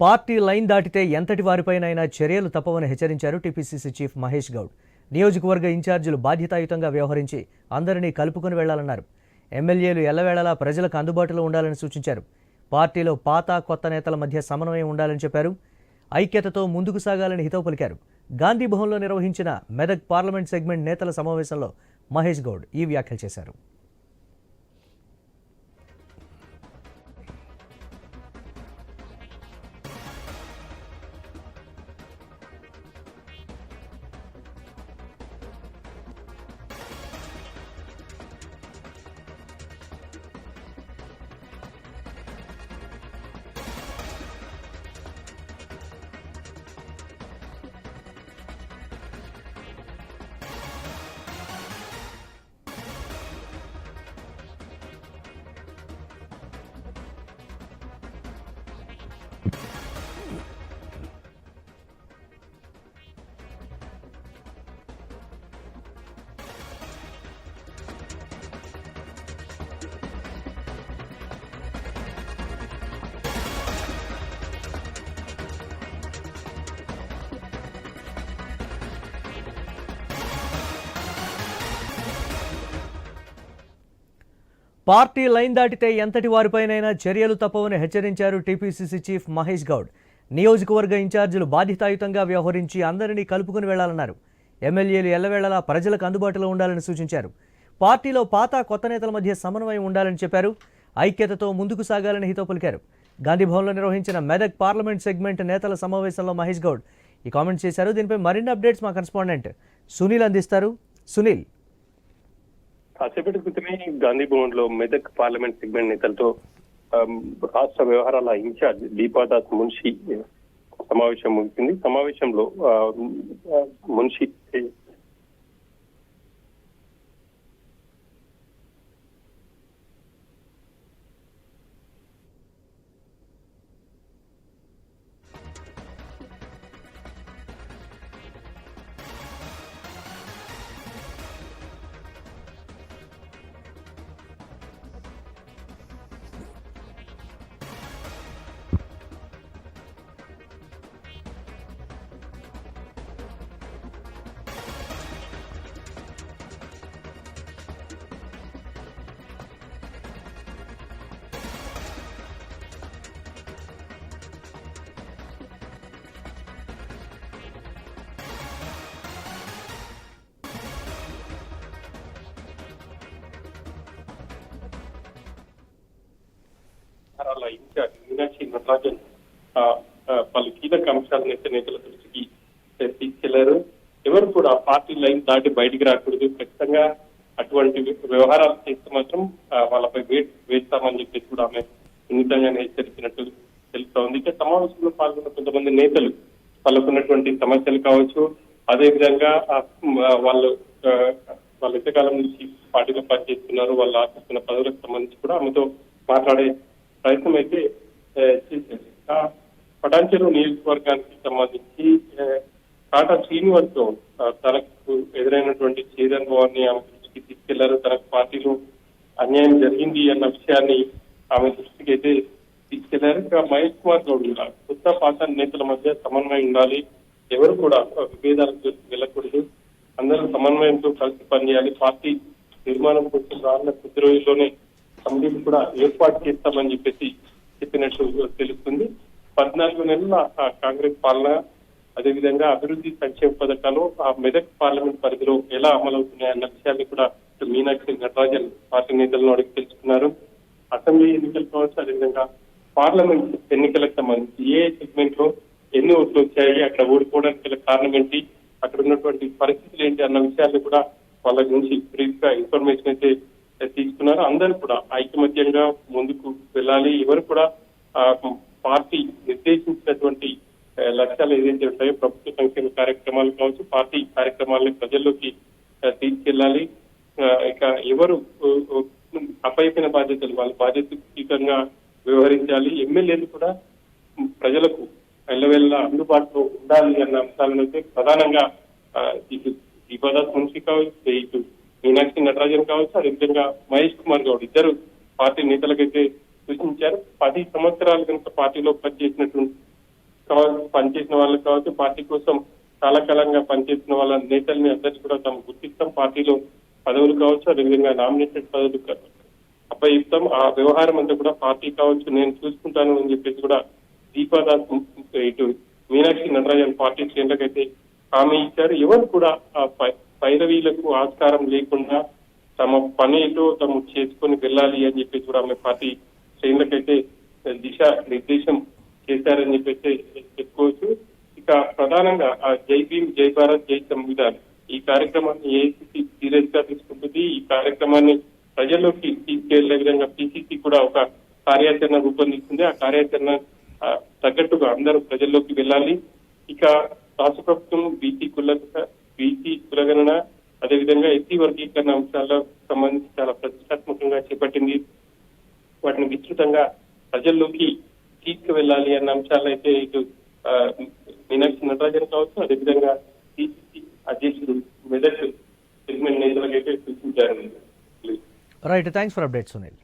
Party line దాటితే ఎంతటి వారిపైనైనా చర్యలు తప్పవని హెచ్చరించారు టీపీసీసీ చీఫ్ మహేష్ గౌడ్. నియోజకవర్గ ఇన్ఛార్జీలు బాధ్యతాయుతంగా వ్యవహరించి అందరినీ కలుపుకొని వెళ్ళాలన్నారు. ఎమ్మెల్యేలు ఎల్లవేళలా ప్రజలకు అందుబాటులో ఉండాలని సూచించారు. పార్టీలో పాత కొత్త నేతల మధ్య సమన్వయం ఉండాలని చెప్పారు. ఐక్యతతో ముందుకు సాగాలని హితవు పలికారు. గాంధీ భవన్లో నిర్వహించిన మెదక్ పార్లమెంట్ సెగ్మెంట్ నేతల సమావేశంలో మహేష్ గౌడ్ ఈ వ్యాఖ్యలు చేశారు. పార్టీ లైన్ దాటితే ఎంతటి వారిపైనైనా చర్యలు తప్పవని హెచ్చరించారు టీపీసీసీ చీఫ్ మహేష్ గౌడ్. నియోజకవర్గ ఇన్ఛార్జీలు బాధ్యతాయుతంగా వ్యవహరించి అందరినీ కలుపుకుని వెళ్ళాలన్నారు. ఎమ్మెల్యేలు ఎల్లవేళలా ప్రజలకు అందుబాటులో ఉండాలని సూచించారు. పార్టీలో పాత కొత్త నేతల మధ్య సమన్వయం ఉండాలని చెప్పారు. ఐక్యతతో ముందుకు సాగాలని హితో పలికారు. గాంధీభవన్లో నిర్వహించిన మెదక్ పార్లమెంట్ సెగ్మెంట్ నేతల సమావేశంలో మహేష్ గౌడ్ ఈ కామెంట్ చేశారు. దీనిపై మరిన్ని అప్డేట్స్ మా కరెస్పాండెంట్ సునీల్ అందిస్తారు. సునీల్. కాసేపటి క్రితమే గాంధీ భవన్లో మెదక్ పార్లమెంట్ సెగ్మెంట్ నేతలతో రాష్ట్ర వ్యవహారాల ఇన్ఛార్జ్ దీపాదాస్ మున్షి సమావేశం ముగిసింది. సమావేశంలో ఆ, మున్షి వ్యవహారాల ఇన్ఛార్జ్ మీనాక్షి నటరాజన్ పలు కీలక అంశాలను నేత నేతల దృష్టికి తీసుకెళ్ళారు ఎవరు కూడా పార్టీ లైన్ దాటి బయటికి రాకూడదు. ఖచ్చితంగా అటువంటి వ్యవహారాలు చేస్తే మాత్రం వాళ్ళపై వేట్ వేస్తామని చెప్పేసి కూడా ఆమె సున్నితంగానే హెచ్చరించినట్టు తెలుస్తోంది. ఇక సమావేశంలో పాల్గొన్న కొంతమంది నేతలు వాళ్ళకున్నటువంటి సమస్యలు కావచ్చు అదే విధంగా వాళ్ళు వాళ్ళ ఇంతకాలం నుంచి పార్టీలో పనిచేస్తున్నారు వాళ్ళు ఆశిస్తున్న పదవులకు సంబంధించి కూడా ఆమెతో మాట్లాడే ప్రయత్నం అయితే చేశారు పటాన్చెరు నియోజకవర్గానికి సంబంధించి కాటా శ్రీనివాస్తో తనకు ఎదురైనటువంటి చేదనుభవాన్ని ఆమె దృష్టికి తీసుకెళ్ళారు. తనకు పార్టీలో అన్యాయం జరిగింది అన్న విషయాన్ని ఆమె దృష్టికి అయితే తీసుకెళ్ళారు. ఇంకా మహేష్ కుమార్ గౌడ్ కూడా కొత్త పాత నేతల మధ్య సమన్వయం ఉండాలి. ఎవరు కూడా విభేదాలకు వెళ్ళకూడదు. అందరూ సమన్వయంతో కలిసి పనిచేయాలి. పార్టీ నిర్మాణం కోసం రానున్న కొద్ది రోజుల్లోనే కమిటీలు కూడా ఏర్పాటు చేస్తామని చెప్పేసి చెప్పినట్లు తెలుస్తుంది. పద్నాలుగు నెలల ఆ, కాంగ్రెస్ పాలన అదేవిధంగా అభివృద్ధి సంక్షేమ పథకాలు ఆ మెదక్ పార్లమెంట్ పరిధిలో ఎలా అమలవుతున్నాయన్న విషయాన్ని కూడా మీనాక్షి నటరాజన్ పార్టీ నేతలను అడిగి తెలుసుకున్నారు. అసెంబ్లీ ఎన్నికలు కావచ్చు అదేవిధంగా పార్లమెంట్ ఎన్నికలకు సంబంధించి ఏ సెగ్మెంట్లో ఎన్ని ఓట్లు వచ్చాయి అక్కడ ఓడిపోవడానికి గల కారణం ఏంటి అక్కడ ఉన్నటువంటి పరిస్థితులు ఏంటి అన్న విషయాన్ని కూడా వాళ్ళ నుంచి బ్రీఫ్గా ఇన్ఫర్మేషన్ అయితే తీసుకున్నారు. అందరూ కూడా ఐకమత్యంగా ముందుకు వెళ్ళాలి. ఎవరు కూడా ఆ, పార్టీ నిర్దేశించినటువంటి లక్ష్యాలు ఏదైతే ఉంటాయో ప్రభుత్వ సంక్షేమ కార్యక్రమాలు కావచ్చు పార్టీ కార్యక్రమాలని ప్రజల్లోకి తీసుకెళ్ళాలి. ఆ, ఇక ఎవరు ఉ, అప్పయిపోయిన బాధ్యతలు వాళ్ళ బాధ్యతంగా వ్యవహరించాలి. ఎమ్మెల్యేలు కూడా ప్రజలకు ఎల్లవెల్ల అందుబాటులో ఉండాలి అన్న అంశాలను అయితే ప్రధానంగా ఇటు దీపాదాస్ మున్షి కావచ్చు ఇటు మీనాక్షి నటరాజన్ కావచ్చు అదేవిధంగా మహేష్ కుమార్ గౌడ్ ఇద్దరు పార్టీ నేతలకైతే సూచించారు. పది సంవత్సరాలు కనుక పార్టీలో పనిచేసినటువంటి కావచ్చు పనిచేసిన వాళ్ళకి కావచ్చు పార్టీ కోసం చాలా కాలంగా పనిచేసిన వాళ్ళ నేతల్ని అందరినీ కూడా తాము గుర్తిస్తాం. పార్టీలో పదవులు కావచ్చు అదేవిధంగా నామినేటెడ్ పదవులు కావచ్చు అప్పగిస్తాం ఆ వ్యవహారం అంతా కూడా పార్టీ కావచ్చు నేను చూసుకుంటాను అని చెప్పేసి కూడా దీపాదాస్ ఇటు మీనాక్షి నటరాజన్ పార్టీ శ్రేణులకైతే హామీ ఇచ్చారు. ఎవరు కూడా ఆ పైరవీలకు ఆస్కారం లేకుండా తమ పనిలో ఏదో తాము చేసుకొని వెళ్ళాలి అని చెప్పేసి కూడా ఆమె పార్టీ శ్రేణులకైతే దిశ నిర్దేశం చేశారని చెప్పేసి చెప్పుకోవచ్చు. ఇక ప్రధానంగా ఆ జై భీమ్ జై భారత్ జై సంవిధాన్ ఈ కార్యక్రమాన్ని ఏఐసిసి సీరియస్గా తీసుకుంటుంది. ఈ కార్యక్రమాన్ని ప్రజల్లోకి తీసుకెళ్ళే విధంగా పిసిసి కూడా ఒక కార్యాచరణ రూపొందిస్తుంది. ఆ కార్యాచరణ తగ్గట్టుగా అందరూ ప్రజల్లోకి వెళ్ళాలి. ఇక రాష్ట్ర ప్రభుత్వం బీసీ కుల బీసీ కులగణన అదేవిధంగా ఎస్సీ వర్గీకరణ అంశాల్లో సంబంధించి చాలా ప్రతిష్టాత్మకంగా చేపట్టింది. వాటిని విస్తృతంగా ప్రజల్లోకి తీసుకువెళ్ళాలి అన్న అంశాలు అయితే ఇటు మీనాక్షి నటరాజన్ కావచ్చు అదేవిధంగా సిసిసి అధ్యక్షుడు మెదక్ సెగ్మెంట్ నేతలకైతే సూచించారు. Right thanks for update Sunil